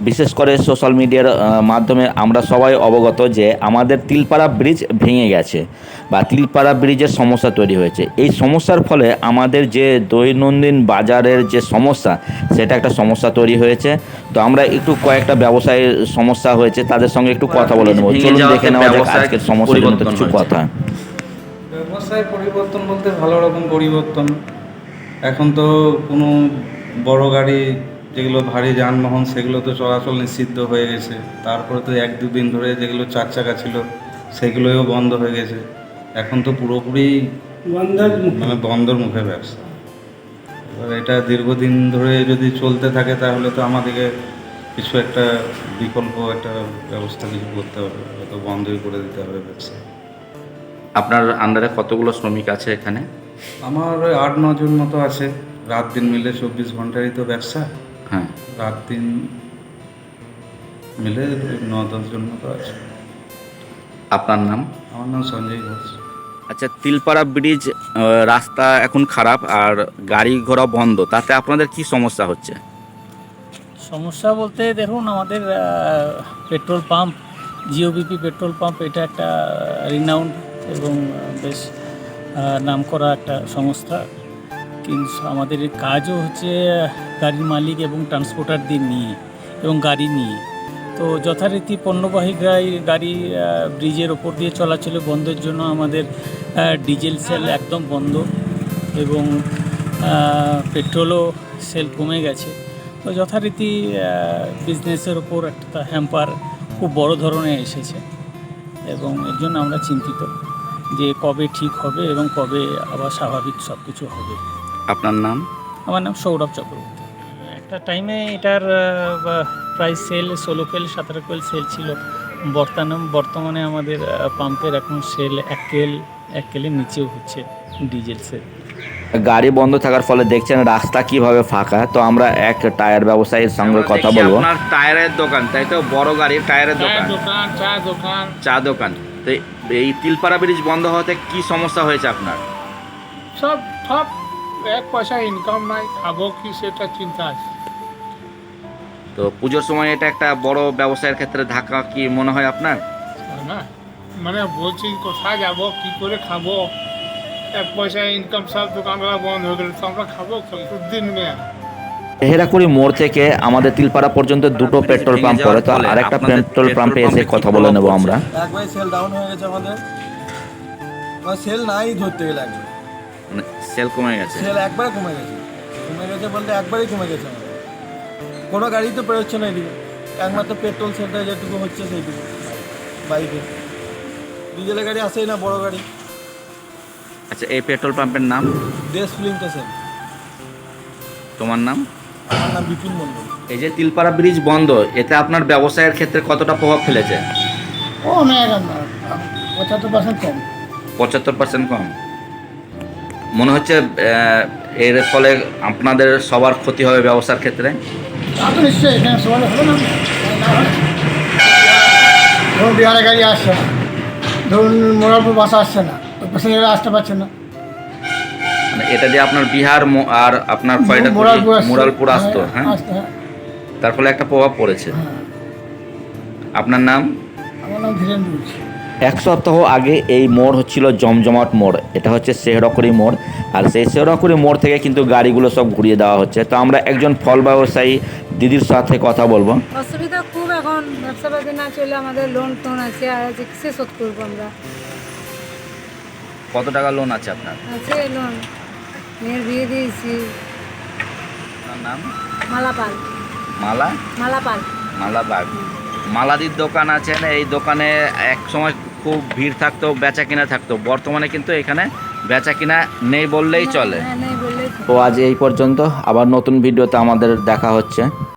বিশেষ করে সোশ্যাল মিডিয়ার মাধ্যমে আমরা সবাই অবগত যে আমাদের তিলপাড়া ব্রিজ ভেঙে গেছে বা তিলপাড়া ব্রিজের সমস্যা তৈরি হয়েছে। এই সমস্যার ফলে আমাদের যে দৈনন্দিন বাজারের যে সমস্যা সেটা একটা সমস্যা তৈরি হয়েছে। তো আমরা একটু কয়েকটা ব্যবসায়ের সমস্যা হয়েছে তাদের সঙ্গে একটু কথা বলে নেব। চলুন দেখে নেওয়া যাক ব্যবসায় আজকের পরিবর্তন কিছু কথা। ব্যবসায় পরিবর্তন বলতে ভালো রকম পরিবর্তন। এখন তো কোনো বড় গাড়ি যেগুলো ভারী যানবাহন সেগুলো তো চলাচল নিষিদ্ধ হয়ে গেছে। তারপরে তো এক দুদিন ধরে যেগুলো চার চাকা ছিল সেগুলোও বন্ধ হয়ে গেছে। এখন তো পুরোপুরি মানে বন্ধর মুখে ব্যবসা। এবার এটা দীর্ঘদিন ধরে যদি চলতে থাকে তাহলে তো আমাদেরকে কিছু একটা বিকল্প একটা ব্যবস্থা কিছু করতে হবে। হয়তো বন্ধই করে দিতে হবে ব্যবসা। আপনার আন্ডারে কতগুলো শ্রমিক আছে এখানে? আমার ওই আট নজন মতো আছে। রাত দিন মিলে চব্বিশ ঘন্টারই তো ব্যবসা। হ্যাঁ। রাত দিন মিলে ন দশজন মতো আছে। আপনার নাম? আমার নাম সঞ্জয় ঘোষ। আচ্ছা তিলপাড়া ব্রিজ রাস্তা এখন খারাপ আর গাড়ি ঘোড়া বন্ধ তাতে আপনাদের কি সমস্যা হচ্ছে? সমস্যা বলতে দেখুন আমাদের petrol pump Jio BP petrol pump এটা একটা রিনাউন্ড এবং বেশ আহ, নামকরা একটা সংস্থা। কিন্তু আমাদের কাজও হচ্ছে গাড়ির মালিক এবং ট্রান্সপোর্টারদের নিয়ে এবং গাড়ি নিয়ে। তো যথারীতি পণ্যবাহী গাড়ি গাড়ি ব্রিজের ওপর দিয়ে চলাচলে বন্ধের জন্য আমাদের ডিজেল সেল একদম বন্ধ এবং পেট্রোলও সেল কমে গেছে। তো যথারীতি বিজনেসের ওপর একটা হ্যাম্পার খুব বড় ধরনের এসেছে এবং এর জন্য আমরা চিন্তিত যে কবে ঠিক হবে এবং কবে আবার স্বাভাবিক সব কিছু হবে। আপনার নাম? আমার নাম সৌরভ চক্রবর্তী। একটা টাইমে এটার প্রায় সেল ষোলো কেল সতেরো কেল সেল ছিল। বর্তমান বর্তমানে আমাদের পাম্পের এখন সেল এক কেল এক কেলের নিচেও হচ্ছে ডিজেল সেল গাড়ি বন্ধ থাকার ফলে দেখছেন রাস্তা কীভাবে ফাঁকা। তো আমরা এক টায়ার ব্যবসায়ীর সঙ্গে কথা বলব। আপনার টায়ারের দোকান তাই তো? বড় গাড়ির টায়ারের দোকান। দোকান চা দোকান। চা দোকান। তো এই তিলপাড়া ব্রিজ বন্ধ হওয়াতে কি সমস্যা হয়েছে আপনার? সব সব এক পয়সা ইনকাম নাই খাব কি সেটা চিন্তা আছে। তো পুজোর সময় এটা একটা বড় ব্যবসায়ের ক্ষেত্রে ধাক্কা কি মনে হয় আপনার? না মানে বলছি কোথায় যাব কি করে খাব? এক পয়সা ইনকাম সব দোকানগুলো বন্ধ হয়ে গেলে তো আমরা খাব দিন মেয়ে হেরাকুড়ি মোড় থেকে আমাদের তিলপাড়া পর্যন্ত দুটো পেট্রোল পাম্প করে তো আরেকটা পেট্রোল পেট্রোল পাম্পে এসে কথা বলে নেব আমরা। একবারে সেল ডাউন হয়ে গেছে আমাদের। সেল নাই ধরতে গেলে মানে সেল কমে গেছে। সেল একবারে কমে গেছে। কমে গেছে বলতে একবারেই কমে গেছে। আমাদের কোনো গাড়ি তো বেরোচ্ছে না এদিকে। একমাত্র পেট্রোল সেলটা যেটুকু হচ্ছে সেইটুকু। বাইকে। ডিজেলের গাড়ি আসেই না বড় গাড়ি। আচ্ছা এই পেট্রোল পাম্পের নাম? দেশ ফিল্ম স্টেশন তোমার নাম? আমার নাম বিপিন মণ্ডল। এই যে তিলপাড়া ব্রিজ বন্ধ এতে আপনার ব্যবসায়ের ক্ষেত্রে কতটা প্রভাব ফেলেছে? ও না পঁচাত্তর পার্সেন্ট কম। পঁচাত্তর পার্সেন্ট কম। মনে হচ্ছে এর ফলে আপনাদের সবার ক্ষতি হবে ব্যবসার ক্ষেত্রে? তা তো নিশ্চয়ই এখানে সবাই হবে না। ধরুন বিহারে গাড়ি আসছে না ধরুন মোরালপুর বাসা আসছে না প্যাসেঞ্জাররা আসতে পারছে না। মানে এটা দিয়ে আপনার বিহার আর আপনার খয়টাকুড়ি মোরালপুর আসতো হ্যাঁ হ্যাঁ? তার ফলে একটা প্রভাব পড়েছে। হ্যাঁ। আপনার নাম? আমার নাম ধীরেন বলছি এক সপ্তাহ আগে এই মোড় হচ্ছিল জমজমাট মোড়। এটা হচ্ছে শেহরকরি মোড়। আর সেই শেহরকরি মোড় থেকে কিন্তু গাড়িগুলো সব ঘুরিয়ে দেওয়া হচ্ছে। তো আমরা একজন ফল ব্যবসায়ী দিদির সাথে কথা বলব। অসুবিধা খুব এখন। ব্যবসা পাতি না চলে আমাদের লোন টোন আছে। আর আছে কিসে শোধ করব আমরা? কত টাকা লোন আছে আপনার? আছে লোন মেয়ের বিয়ে দিয়েছি। নাম? মালাপাল। মালা? মালাপাল। মালাবাগ মালাদির দোকান আছে না এই দোকানে এক সময় খুব ভিড় থাকতো বেচা কিনা থাকতো। বর্তমানে কিন্তু এখানে বেচা কিনা নেই বললেই চলে। হ্যাঁ তো আজ এই পর্যন্ত আবার নতুন ভিডিওতে আমাদের দেখা হচ্ছে।